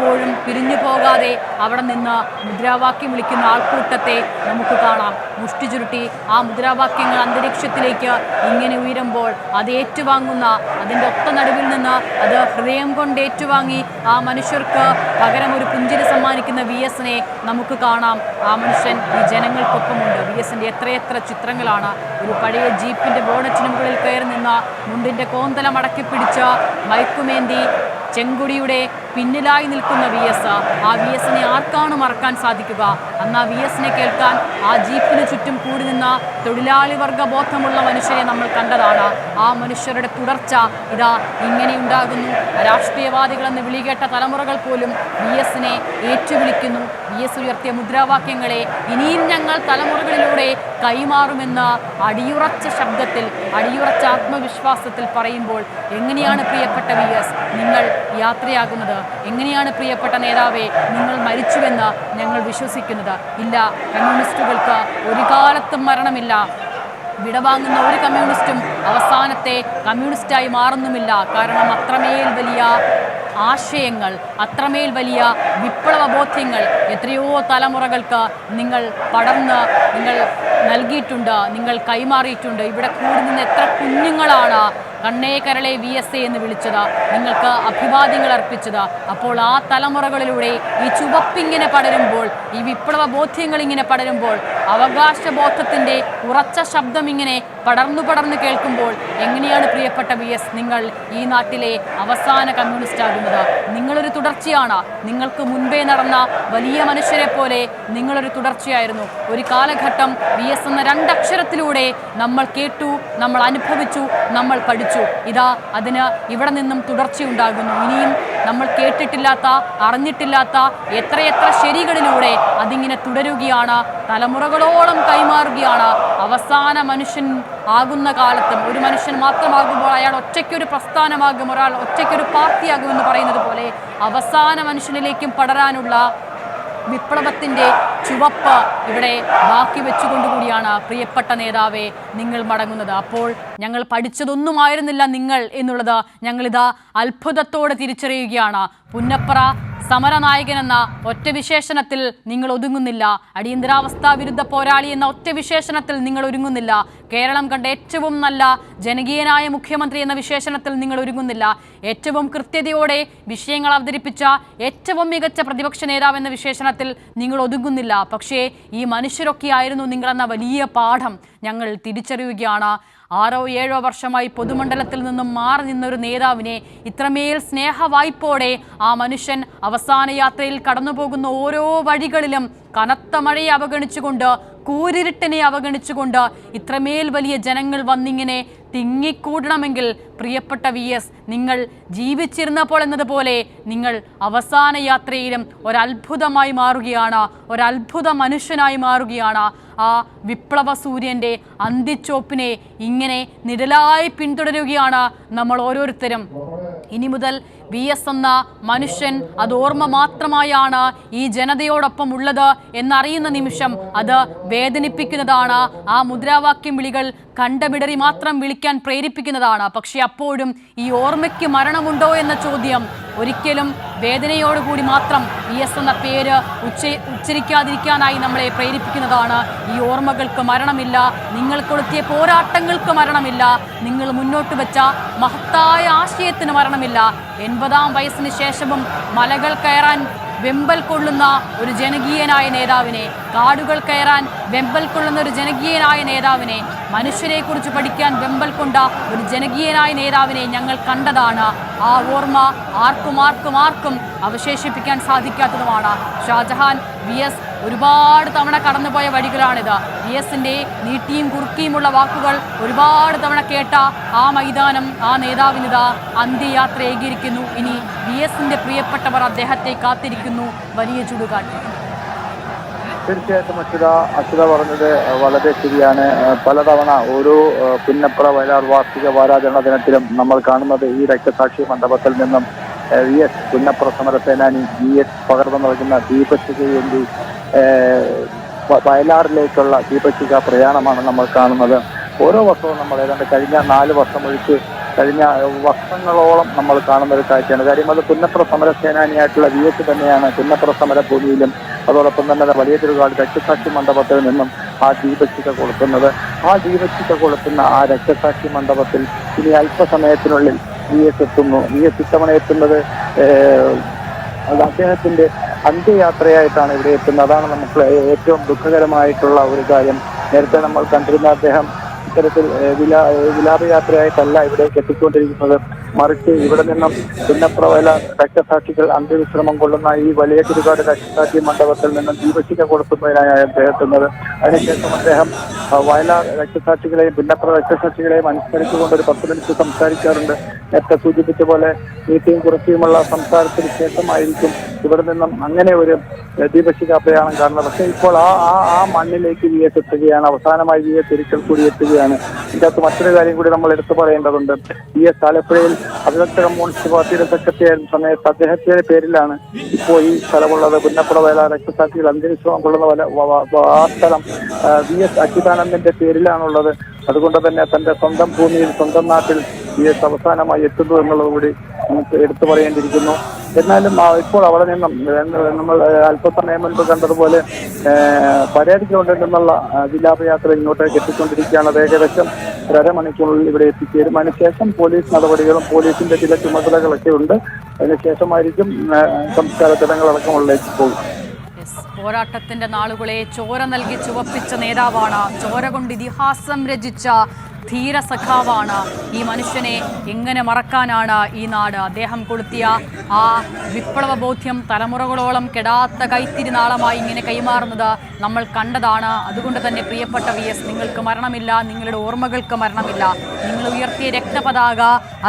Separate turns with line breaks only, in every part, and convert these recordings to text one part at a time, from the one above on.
ഇപ്പോഴും പിരിഞ്ഞു പോകാതെ അവിടെ നിന്ന് മുദ്രാവാക്യം വിളിക്കുന്ന ആൾക്കൂട്ടത്തെ നമുക്ക് കാണാം. മുഷ്ടി ചുരുട്ടി ആ മുദ്രാവാക്യങ്ങൾ അന്തരീക്ഷത്തിലേക്ക് ഇങ്ങനെ ഉയരുമ്പോൾ അത് ഏറ്റുവാങ്ങുന്ന അതിന്റെ ഒത്ത നടുവിൽ നിന്ന് അത് ഹൃദയം കൊണ്ട് ഏറ്റുവാങ്ങി ആ മനുഷ്യർക്ക് പകരം ഒരു പുഞ്ചിരി സമ്മാനിക്കുന്ന വി എസിനെ നമുക്ക് കാണാം. ആ മനുഷ്യൻ ഈ ജനങ്ങൾക്കൊപ്പമുണ്ട്. വി എസിന്റെ എത്രയെത്ര ചിത്രങ്ങളാണ്. ഒരു പഴയ ജീപ്പിന്റെ ബോണറ്റിന് മുകളിൽ കയറി നിന്ന മുണ്ടിന്റെ കോന്തലം അടക്കിപ്പിടിച്ച് പിടിച്ച് മയക്കുമേന്തി ചെങ്കുടിയുടെ പിന്നിലായി നിൽക്കുന്ന വി എസ് ആ വി എസിനെ ആർക്കാണ് മറക്കാൻ സാധിക്കുക? അന്ന് ആ വി എസിനെ കേൾക്കാൻ ആ ജീപ്പിന് ചുറ്റും കൂടി നിന്ന തൊഴിലാളി വർഗ ബോധമുള്ള മനുഷ്യരെ നമ്മൾ കണ്ടതാണ്. ആ മനുഷ്യരുടെ തുടർച്ച ഇതാ ഇങ്ങനെ ഉണ്ടാകുന്നു. രാഷ്ട്രീയവാദികളെന്ന് വിളികേട്ട തലമുറകൾ പോലും വി എസിനെ ഏറ്റുവിളിക്കുന്നു. എസ് ഉയർത്തിയ മുദ്രാവാക്യങ്ങളെ ഇനിയും ഞങ്ങൾ തലമുറകളിലൂടെ കൈമാറുമെന്ന അടിയുറച്ച ശബ്ദത്തിൽ അടിയുറച്ച ആത്മവിശ്വാസത്തിൽ പറയുമ്പോൾ എങ്ങനെയാണ് പ്രിയപ്പെട്ട വി എസ് നിങ്ങൾ യാത്രയാകുന്നത് എങ്ങനെയാണ് പ്രിയപ്പെട്ട നേതാവെ? നിങ്ങൾ മരിച്ചുവെന്ന് ഞങ്ങൾ വിശ്വസിക്കുന്നത്. ഇല്ല കമ്മ്യൂണിസ്റ്റുകൾക്ക് ഒരു കാലത്തും മരണമില്ല. വിടവാങ്ങുന്ന ഒരു കമ്മ്യൂണിസ്റ്റും അവസാനത്തെ കമ്മ്യൂണിസ്റ്റായി മാറുന്നുമില്ല. കാരണം അത്രമേൽ വലിയ ആശയങ്ങൾ അത്രമേൽ വലിയ വിപ്ലവ ബോധ്യങ്ങൾ എത്രയോ തലമുറകൾക്ക് നിങ്ങൾ പടർന്ന് നിങ്ങൾ നൽകിയിട്ടുണ്ട് നിങ്ങൾ കൈമാറിയിട്ടുണ്ട്. ഇവിടെ കൂടി എത്ര കുഞ്ഞുങ്ങളാണ് കണ്ണേ കരളെ വി എസ് എ എന്ന് വിളിച്ചത്. നിങ്ങൾക്ക് അഭിവാദ്യങ്ങൾ അർപ്പിച്ചത്. അപ്പോൾ ആ തലമുറകളിലൂടെ ഈ ചുവപ്പിങ്ങനെ പടരുമ്പോൾ ഈ വിപ്ലവ ബോധ്യങ്ങൾ ഇങ്ങനെ പടരുമ്പോൾ അവകാശ ബോധത്തിന്റെ ഉറച്ച ശബ്ദം ഇങ്ങനെ പടർന്നു പടർന്നു കേൾക്കുമ്പോൾ എങ്ങനെയാണ് പ്രിയപ്പെട്ട വി എസ് നിങ്ങൾ ഈ നാട്ടിലെ അവസാന കമ്മ്യൂണിസ്റ്റ് ആകുന്നത്? നിങ്ങളൊരു തുടർച്ചയാണ്. നിങ്ങൾക്ക് മുൻപേ നടന്ന വലിയ മനുഷ്യരെ പോലെ നിങ്ങളൊരു തുടർച്ചയായിരുന്നു. ഒരു കാലഘട്ടം വി എസ് എന്ന രണ്ടക്ഷരത്തിലൂടെ നമ്മൾ കേട്ടു നമ്മൾ അനുഭവിച്ചു നമ്മൾ പഠിച്ചു. ഇതാ അതിന് ഇവിടെ നിന്നും തുടർച്ചയുണ്ടാകുന്നു. ഇനിയും നമ്മൾ കേട്ടിട്ടില്ലാത്ത അറിഞ്ഞിട്ടില്ലാത്ത എത്രയെത്ര ശരികളിലൂടെ അതിങ്ങനെ തുടരുകയാണ് തലമുറകളോളം കൈമാറുകയാണ്. അവസാന മനുഷ്യൻ ആകുന്ന കാലത്തും ഒരു മനുഷ്യൻ മാത്രമാകുമ്പോൾ അയാൾ ഒറ്റയ്ക്കൊരു പ്രസ്ഥാനമാകും ഒരാൾ ഒറ്റയ്ക്കൊരു പാർട്ടിയാകുമെന്ന് പറയുന്നത് പോലെ അവസാന മനുഷ്യനിലേക്കും പടരാനുള്ള വിപ്ലവത്തിന്റെ ചുവപ്പ് ഇവിടെ ബാക്കി വെച്ചുകൊണ്ടുകൂടിയാണ് പ്രിയപ്പെട്ട നേതാവെ നിങ്ങൾ മടങ്ങുന്നത്. അപ്പോൾ ഞങ്ങൾ പഠിച്ചതൊന്നുമായിരുന്നില്ല നിങ്ങൾ എന്നുള്ളത് ഞങ്ങളിതാ അത്ഭുതത്തോടെ തിരിച്ചറിയുകയാണ്. പുന്നപ്ര സമരനായകൻ എന്ന ഒറ്റ വിശേഷണത്തിൽ നിങ്ങൾ ഒതുങ്ങുന്നില്ല. അടിയന്തരാവസ്ഥാ വിരുദ്ധ പോരാളി എന്ന ഒറ്റ വിശേഷണത്തിൽ നിങ്ങൾ ഒരുങ്ങുന്നില്ല. കേരളം കണ്ട ഏറ്റവും നല്ല ജനകീയനായ മുഖ്യമന്ത്രി എന്ന വിശേഷണത്തിൽ നിങ്ങൾ ഒരുങ്ങുന്നില്ല. ഏറ്റവും കൃത്യതയോടെ വിഷയങ്ങൾ അവതരിപ്പിച്ച ഏറ്റവും മികച്ച പ്രതിപക്ഷ നേതാവ് എന്ന വിശേഷണത്തിൽ നിങ്ങൾ ഒതുങ്ങുന്നില്ല. പക്ഷേ ഈ മനുഷ്യരൊക്കെയായിരുന്നു നിങ്ങളെന്ന വലിയ പാഠം ഞങ്ങൾ തിരിച്ചറിയുകയാണ്. ആറോ ഏഴോ വർഷമായി പൊതുമണ്ഡലത്തിൽ നിന്നും മാറി നിന്നൊരു നേതാവിനെ ഇത്രമേൽ സ്നേഹവായ്പോടെ ആ മനുഷ്യൻ അവസാന യാത്രയിൽ കടന്നുപോകുന്ന ഓരോ വഴികളിലും കനത്ത മഴയെ അവഗണിച്ചുകൊണ്ട് കൂരിരുട്ടിനെ അവഗണിച്ചുകൊണ്ട് ഇത്രമേൽ വലിയ ജനങ്ങൾ വന്നിങ്ങനെ തിങ്ങിക്കൂടണമെങ്കിൽ പ്രിയപ്പെട്ട വി എസ് നിങ്ങൾ ജീവിച്ചിരുന്നപ്പോൾ എന്നതുപോലെ നിങ്ങൾ അവസാന യാത്രയിലും ഒരത്ഭുതമായി മാറുകയാണ് ഒരത്ഭുത മനുഷ്യനായി മാറുകയാണ്. ആ വിപ്ലവ സൂര്യന്റെ അന്തിച്ചോപ്പിനെ ഇങ്ങനെ നിഴലായി പിന്തുടരുകയാണ് നമ്മൾ ഓരോരുത്തരും. ഇനി മുതൽ വി എസ് എന്ന മനുഷ്യൻ അത് ഓർമ്മ മാത്രമായാണ് ഈ ജനതയോടൊപ്പം ഉള്ളത് എന്നറിയുന്ന നിമിഷം അത് വേദനിപ്പിക്കുന്നതാണ്. ആ മുദ്രാവാക്യം വിളികൾ കണ്ടമിടറി മാത്രം വിളിക്കാൻ പ്രേരിപ്പിക്കുന്നതാണ്. പക്ഷെ അപ്പോഴും ഈ ഓർമ്മയ്ക്ക് മരണമുണ്ടോ എന്ന ചോദ്യം ഒരിക്കലും വേദനയോടുകൂടി മാത്രം വി എസ് എന്ന പേര് ഉച്ച ഉച്ചരിക്കാതിരിക്കാനായി നമ്മളെ പ്രേരിപ്പിക്കുന്നതാണ്. ഈ ഓർമ്മകൾക്ക് മരണമില്ല നിങ്ങൾ കൊളുത്തിയ പോരാട്ടങ്ങൾക്ക് മരണമില്ല നിങ്ങൾ മുന്നോട്ട് വെച്ച മഹത്തായ ആശയത്തിന് മരണമില്ല. എൺപതാം വയസ്സിന് ശേഷവും മലകൾ കയറാൻ വെമ്പൽ കൊള്ളുന്ന ഒരു ജനകീയനായ നേതാവിനെ കാടുകൾ കയറാൻ വെമ്പൽ കൊള്ളുന്ന ഒരു ജനകീയനായ നേതാവിനെ മനുഷ്യരെക്കുറിച്ച് പഠിക്കാൻ വെമ്പൽ കൊണ്ട ഒരു ജനകീയനായ നേതാവിനെ ഞങ്ങൾ കണ്ടതാണ്. ആ ഓർമ്മ ആർക്കും ആർക്കും ആർക്കും അവശേഷിപ്പിക്കാൻ സാധിക്കാത്തതുമാണ്. ഷാജഹാൻ വി എസ് ഒരുപാട് തവണ കടന്നുപോയ വഴികളാണിത്. വി എസിന്റെ നീട്ടിയും കുറുക്കിയുമുള്ള വാക്കുകൾ ഒരുപാട് തവണ കേട്ട ആ മൈതാനം ആ നേതാവിനിതാ അന്ത്യയാത്ര ഏകിയിരിക്കുന്നു. ഇനി വി എസിന്റെ പ്രിയപ്പെട്ടവർ അദ്ദേഹത്തെ കാത്തിരിക്കുന്നു. വലിയ ചുടുകാട്ടി
തീർച്ചയായിട്ടും അച്യുത അച്യുത പറഞ്ഞത് വളരെ ശരിയാണ്. പലതവണ ഓരോ പുന്നപ്ര വയലാർ വാർഷിക വാരാചരണ ദിനത്തിലും നമ്മൾ കാണുന്നത് ഈ രക്തസാക്ഷി മണ്ഡപത്തിൽ നിന്നും വി എസ് പുന്നപ്ര സമരസേനാനി വി എസ് പകർന്നു നൽകുന്ന ദീപശിക വേണ്ടി വയലാറിലേക്കുള്ള ദീപശിക പ്രയാണമാണ് നമ്മൾ കാണുന്നത്. ഓരോ വർഷവും നമ്മൾ ഏതാണ്ട് കഴിഞ്ഞ നാല് വർഷം ഒഴിച്ച് കഴിഞ്ഞ വർഷങ്ങളോളം നമ്മൾ കാണുന്ന ഒരു കാഴ്ചയാണ്. കാര്യം അത് സമര സേനാനിയായിട്ടുള്ള വി എസ് തന്നെയാണ്. സമര ഭൂമിയിലും അതോടൊപ്പം തന്നെ വലിയ തിരുകാട് രക്തസാക്ഷി മണ്ഡപത്തിൽ നിന്നും ആ ദീപശിഖ കൊളുത്തുന്നത്. ആ ദീപശിഖ കൊളുത്തുന്ന ആ രക്തസാക്ഷി മണ്ഡപത്തിൽ ഇനി അല്പസമയത്തിനുള്ളിൽ വി എസ് എത്തുന്നു. വി എസ് ഇത്തവണ എത്തുന്നത് അത് അദ്ദേഹത്തിന്റെ അന്ത്യയാത്രയായിട്ടാണ് ഇവിടെ എത്തുന്നത്. അതാണ് നമുക്ക് ഏറ്റവും ദുഃഖകരമായിട്ടുള്ള ഒരു കാര്യം. നേരത്തെ നമ്മൾ കണ്ടിരുന്ന അദ്ദേഹം ഇത്തരത്തിൽ വിലാ വിലാപയാത്രയായിട്ടല്ല ഇവിടേക്ക് എത്തിക്കൊണ്ടിരിക്കുന്നത്. മറിച്ച് ഇവിടെ നിന്നും പുന്നപ്രവല രക്തസാക്ഷികൾ അന്ത്യവിശ്രമം കൊള്ളുന്ന ഈ വലിയ തിരുകാട് രക്തസാക്ഷി മണ്ഡപത്തിൽ നിന്നും ജീവശിക കൊടുക്കുന്നതിനായി അദ്ദേഹം എത്തുന്നത് അതിനുശേഷം അദ്ദേഹം വയലാർ രക്തസാക്ഷികളെയും ഭിന്നപ്ര രക്തസാക്ഷികളെയും അനുസ്മരിച്ചുകൊണ്ട് ഒരു പത്ത് മിനിറ്റ് സംസാരിക്കാറുണ്ട്. നേരത്തെ സൂചിപ്പിച്ച പോലെ നീട്ടിയും കുറച്ചിയുമുള്ള സംസാരത്തിന് ശേഷമായിരിക്കും ഇവിടെ നിന്നും അങ്ങനെ ഒരു ദീപശിഖ പ്രയാണം കാണുന്നത്. പക്ഷേ ഇപ്പോൾ ആ ആ ആ മണ്ണിലേക്ക് വി എസ് എത്തുകയാണ് അവസാനമായി വി എസ് ഒരിക്കൽ കൂടി എത്തുകയാണ്. ഇതിനകത്ത് മറ്റൊരു കാര്യം കൂടി നമ്മൾ എടുത്തു പറയേണ്ടതുണ്ട്. വി എസ് ആലപ്പുഴയിൽ കമ്മ്യൂണിസ്റ്റ് പാർട്ടിയുടെ സെക്രട്ടറി ആയിരുന്ന സമയത്ത് അദ്ദേഹത്തിന്റെ പേരിലാണ് ഇപ്പോൾ ഈ സ്ഥലമുള്ളത്. പുന്നപ്പുറ വേല രക്തസാക്ഷികൾ അന്ത്യവിശ്രമം കൊള്ളുന്ന പോലെ ആ സ്ഥലം വി എസ് അച്യുതാനന്ദന്റെ പേരിലാണുള്ളത്. അതുകൊണ്ട് തന്നെ തന്റെ സ്വന്തം ഭൂമിയിൽ സ്വന്തം നാട്ടിൽ എസ് അവസാനമായി എത്തുന്നു എന്നുള്ളത് കൂടി നമുക്ക് എടുത്തു പറയേണ്ടിയിരിക്കുന്നു. എന്നാലും ഇപ്പോൾ അവിടെ നിന്നും നമ്മൾ അല്പസമയം മുൻപ് കണ്ടതുപോലെ ഏഹ്, പരേഡ് ഗ്രൗണ്ടിൽ നിന്നുള്ള വിലാപയാത്ര ഇങ്ങോട്ടേക്ക് എത്തിക്കൊണ്ടിരിക്കുകയാണ്. ഏകദേശം അരമണിക്കൂറിൽ ഇവിടെ എത്തിച്ചേരും. അതിനുശേഷം പോലീസ് നടപടികളും പോലീസിന്റെ ചില ചുമതലകളൊക്കെ ഉണ്ട്. അതിനുശേഷമായിരിക്കും സംസ്കാര ചടങ്ങുകളടക്കമുള്ളിലേക്ക് പോകും.
പോരാട്ടത്തിന്റെ നാളുകളെ ചോര നൽകി ചുവപ്പിച്ച നേതാവാണ്. ചോര കൊണ്ട് ഇതിഹാസം രചിച്ച ധീര സഖാവാണ് ഈ മനുഷ്യനെ എങ്ങനെ മറക്കാനാണ് ഈ നാട്? അദ്ദേഹം കൊളുത്തിയ ആ വിപ്ലവ ബോധ്യം തലമുറകളോളം കെടാത്ത കൈത്തിരി നാളമായി ഇങ്ങനെ കൈമാറുന്നത് നമ്മൾ കണ്ടതാണ്. അതുകൊണ്ട് തന്നെ പ്രിയപ്പെട്ട വി എസ് നിങ്ങൾക്ക് മരണമില്ല നിങ്ങളുടെ ഓർമ്മകൾക്ക് മരണമില്ല. നിങ്ങൾ ഉയർത്തിയ രക്തപതാക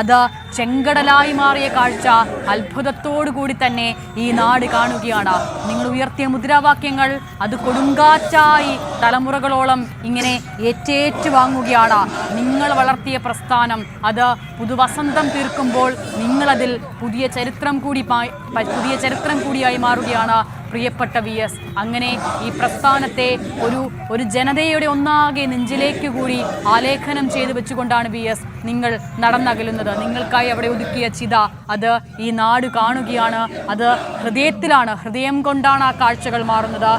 അത് ചെങ്കടലായി മാറിയ കാഴ്ച അത്ഭുതത്തോടു കൂടി തന്നെ ഈ നാട് കാണുകയാണ്. നിങ്ങൾ ഉയർത്തിയ മുദ്രാവാക്യങ്ങൾ അത് കൊടുങ്കാറ്റായി തലമുറകളോളം ഇങ്ങനെ ഏറ്റേറ്റു വാങ്ങുകയാണ് നിങ്ങൾ വളർത്തിയ പ്രസ്ഥാനം അത് പുതുവസന്തം തീർക്കുമ്പോൾ നിങ്ങളതിൽ പുതിയ ചരിത്രം കൂടി പുതിയ ചരിത്രം കൂടിയായി മാറുകയാണ്. പ്രിയപ്പെട്ട വി എസ് അങ്ങനെ ഈ പ്രസ്ഥാനത്തെ ഒരു ഒരു ജനതയുടെ ഒന്നാകെ നെഞ്ചിലേക്ക് കൂടി ആലേഖനം ചെയ്തു വെച്ചുകൊണ്ടാണ് വി എസ് നിങ്ങൾ നടന്നകലുന്നത്. നിങ്ങൾക്കായി അവിടെ ഒതുക്കിയ ചിത അത് ഈ നാട് കാണുകയാണ്. അത് ഹൃദയത്തിലാണ് ഹൃദയം കൊണ്ടാണ് ആ കാഴ്ചകൾ മാറുന്നത്.